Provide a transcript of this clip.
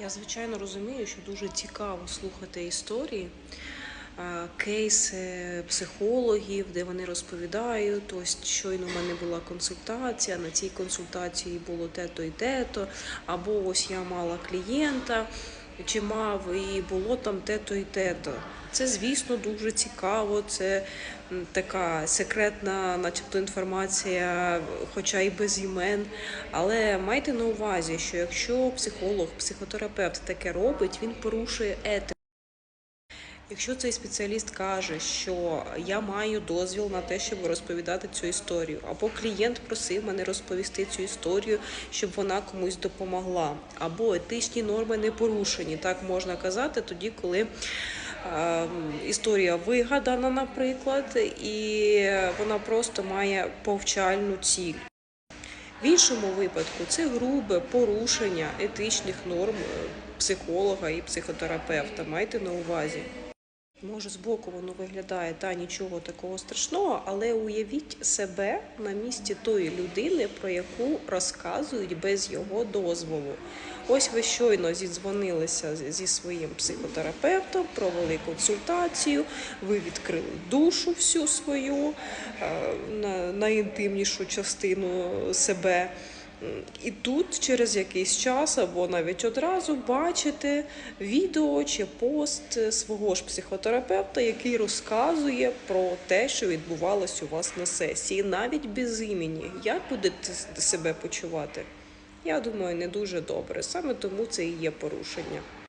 Я звичайно розумію, що дуже цікаво слухати історії, е, кейси психологів, де вони розповідають. Ось щойно в мене була консультація. На цій консультації було те-то і те-то, або ось я мала клієнта. Чи мав і було там те-то і те-то. Це, звісно, дуже цікаво. Це така секретна, начебто, інформація, хоча й без імен. Але майте на увазі, що якщо психолог, психотерапевт таке робить, він порушує етику. Якщо цей спеціаліст каже, що я маю дозвіл на те, щоб розповідати цю історію, або клієнт просив мене розповісти цю історію, щоб вона комусь допомогла, або етичні норми не порушені, так можна казати тоді, коли історія вигадана, наприклад, і вона просто має повчальну ціль. В іншому випадку це грубе порушення етичних норм е, психолога і психотерапевта. Майте на увазі. Може, збоку воно виглядає та нічого такого страшного, але уявіть себе на місці тої людини, про яку розказують без його дозволу. Ось ви щойно зідзвонилися зі своїм психотерапевтом, провели консультацію, ви відкрили душу всю свою е, на найінтимнішу частину себе. І тут через якийсь час або навіть одразу бачите відео чи пост свого ж психотерапевта, який розказує про те, що відбувалось у вас на сесії, навіть без імені. Як будете себе почувати? Я думаю, не дуже добре. Саме тому це і є порушення.